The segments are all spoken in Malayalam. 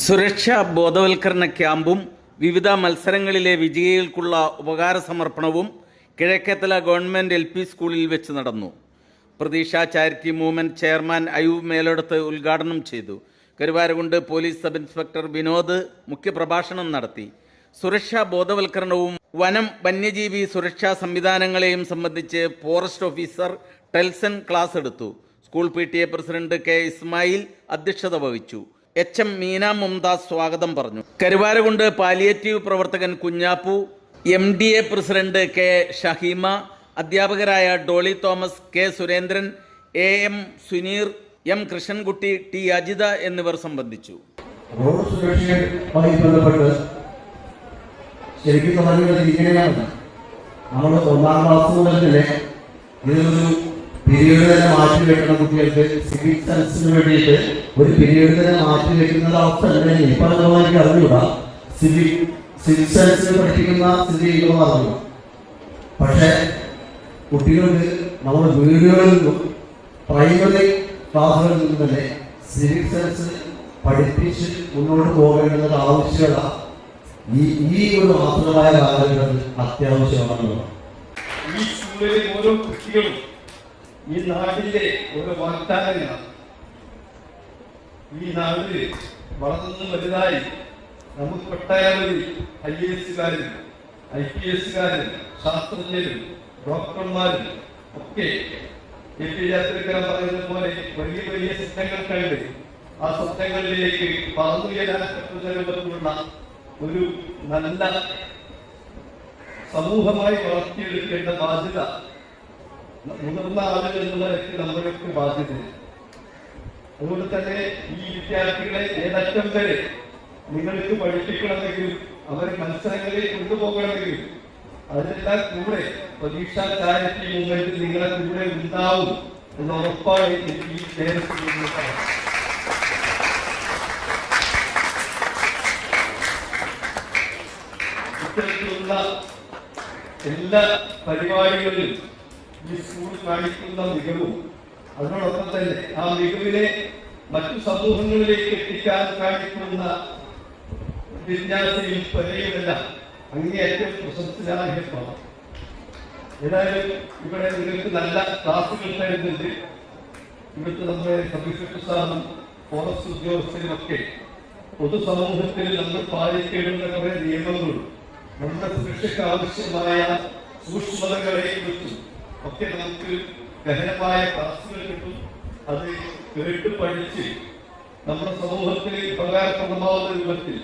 സുരക്ഷാ ബോധവൽക്കരണ ക്യാമ്പും വിവിധ മത്സരങ്ങളിലെ വിജയികൾക്കുള്ള ഉപകാര സമർപ്പണവും കിഴക്കേത്തല ഗവൺമെന്റ് എൽ പി സ്കൂളിൽ വെച്ച് നടന്നു. Pratheeksha charity movement chairman Ayub Melodath ഉദ്ഘാടനം ചെയ്തു. Karuvarakundu police sub inspector Vinod മുഖ്യപ്രഭാഷണം നടത്തി. സുരക്ഷാ ബോധവൽക്കരണവും വനം വന്യജീവി സുരക്ഷാ സംവിധാനങ്ങളെയും സംബന്ധിച്ച് ഫോറസ്റ്റ് ഓഫീസർ ടെൽസൺ ക്ലാസ് എടുത്തു. School P T A president K Ismail അധ്യക്ഷത വഹിച്ചു. എച്ച് എം മീന മുംതാസ് സ്വാഗതം പറഞ്ഞു. കരുവാരകുണ്ട് പാലിയേറ്റീവ് പ്രവർത്തകൻ Kunhappu M D A president K Shaheema അധ്യാപകരായ Dolly Thomas K Surendran A M Suneer M Krishnankutty T Ajitha എന്നിവർ സംബന്ധിച്ചു. ശരിക്കും തുടങ്ങുന്നത് നമ്മൾ ഒന്നാം ക്ലാസ് മുതൽ തന്നെ ഇതൊരു പിരീഡ് തന്നെ മാറ്റി വെക്കുന്ന കുട്ടികൾക്ക്. സിവിക് സെൻസിന് വേണ്ടിയിട്ട് ഒരു പിരീഡ് തന്നെ മാറ്റി വെക്കുന്ന അവസ്ഥ തന്നെ ഇപ്പൊ എനിക്ക് അറിഞ്ഞൂടാ. സിവിക് സിവിക് സെൻസിന് പഠിപ്പിക്കുന്ന സ്ഥിതി അറിഞ്ഞു പക്ഷേ കുട്ടികൾക്ക് നമ്മൾ വീടുകളിൽ നിന്നും പ്രൈമറി ക്ലാസ്സുകളിൽ നിന്നും തന്നെ സിവിക് സെൻസ് പഠിപ്പിച്ച് മുന്നോട്ട് പോകേണ്ടത് ആവശ്യകത ഈ ഈ ഒരു ആസുരമായ കാലഘട്ടത്തിൽ അത്യാവശ്യമാണെന്നുള്ളത് ഈ സ്കൂളിലെ ഓരോ കുട്ടികളും ഈ നാടിന്റെ ഒരു വാഗ്ദാനങ്ങളാണ് ഈ നാടിൽ വളർന്നു വലുതായി നമുക്ക് ഒട്ടേറെ ഐ എസുകാരും ഐ പി എസുകാരും ശാസ്ത്രജ്ഞരും ഡോക്ടർമാരും ഒക്കെ എ പി യാത്രക്കാരൻ പറയുന്നത് പോലെ വലിയ വലിയ സ്വപ്നങ്ങൾ കണ്ട് ആ സ്വപ്നങ്ങളിലേക്ക് പറന്നുയരാനുള്ള ഒരു നല്ല സമൂഹമായി വളർത്തിയെടുക്കേണ്ട ബാധ്യത മുതിർന്ന ആളുകൾ എന്നുള്ള വ്യക്തി നമ്മളൊക്കെ ബാധ്യതയാണ് അതുകൊണ്ട് തന്നെ ഈ വിദ്യാർത്ഥികളെ ഏതറ്റം വരെ നിങ്ങൾക്ക് പഠിപ്പിക്കണമെങ്കിൽ അവരെ മത്സരങ്ങളിൽ കൊണ്ടുപോകണമെങ്കിൽ അതിനെല്ലാം കൂടെ പരീക്ഷാ കാര്യത്തിൽ മുമ്പിൽ നിങ്ങളെ കൂടെ ഉണ്ടാവും എന്ന് ഉറപ്പായി എനിക്ക് ഈ നേരത്തിൽ. ഇത്തരത്തിലുള്ള എല്ലാ പരിപാടികളിലും ഈ സ്കൂൾ കാണിക്കുന്ന മികവും അതിനോടൊപ്പം തന്നെ ആ മികവിനെ മറ്റു സമൂഹങ്ങളിലേക്ക് എത്തിക്കാൻ കാണിക്കുന്ന ജിജ്ഞാസയും പരയുമെല്ലാം അങ്ങേയറ്റം പ്രശംസനാർഹമാണ് ഏതായാലും ഇവിടെ നിങ്ങൾക്ക് നല്ല ക്ലാസുകൾ തരുന്നുണ്ട്. ഇവിടുത്തെ നമ്മുടെ ഇൻസ്പെക്ടർ സാറും ഫോറസ്റ്റ് ഉദ്യോഗസ്ഥരുമൊക്കെ പൊതുസമൂഹത്തിൽ നമ്മൾ പാലിക്കേണ്ടുന്ന കുറേ നിയമങ്ങളും നമ്മുടെ സുരക്ഷയ്ക്ക് ആവശ്യമായ സൂക്ഷ്മതകളെ കുറിച്ചും ഒക്കെ നമുക്ക് ഗഹനമായ ക്ലാസ്സുകൾ കിട്ടും. അത് കേട്ട് പഠിച്ച് നമ്മുടെ സമൂഹത്തിൽ ഉപകാരപ്രദമാവുന്ന രൂപത്തിൽ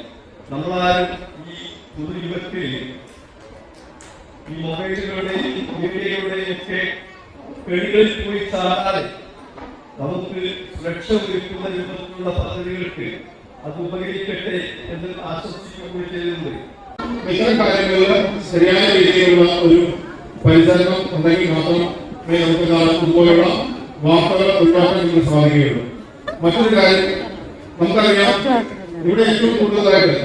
നമ്മളാരും ഈ പുതുയുഗത്തിൽ ഈ മൊബൈലുകളുടെയും മീഡിയയുടെയും ഒക്കെ കെണികളിൽ പോയി ചാടാതെ നമുക്ക് സുരക്ഷ ഒരുക്കുന്ന രൂപത്തിലുള്ള പദ്ധതികൾക്ക് അത് ഉപകരിക്കട്ടെ എന്ന് ആശംസിക്കുകയും കാര്യങ്ങളിൽ ശരിയായ രീതിയിലുള്ള ഒരു പരിചരണം ഉണ്ടെങ്കിൽ മാത്രമേ നമുക്ക് നാളെ ഇതുപോലുള്ള വാർത്തകൾ ഒഴിവാക്കാൻ നമുക്ക് സാധിക്കുകയുള്ളൂ. മറ്റൊരു കാര്യം നമുക്കറിയാം ഇവിടെ ഏറ്റവും കൂടുതലായിട്ട്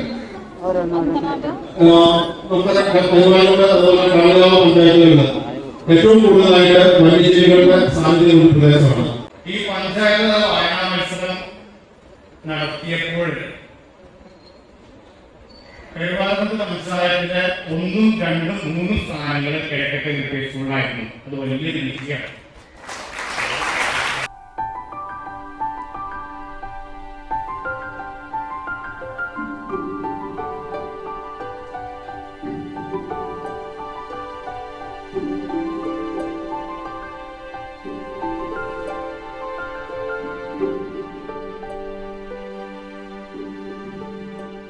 നമുക്കറിയാം കരുവാരൂർ അതുപോലെ കാളികാവ് പഞ്ചായത്തുകളിൽ ഏറ്റവും കൂടുതലായിട്ട് വന്യജീവികളുടെ സാന്നിധ്യം ഒരു പ്രദേശമാണ്. ഈ പഞ്ചായത്ത് തല വായനാ മത്സരം നടത്തിയപ്പോൾ കഴിവാറത്ത് പഞ്ചായത്തിന്റെ ഒന്നും രണ്ടും മൂന്നും സ്ഥാനങ്ങൾ കിഴക്കത്തെ നിർദ്ദേശിച്ചുകൊണ്ടായിരുന്നു. അത് വലിയൊരു വിജയമാണ്.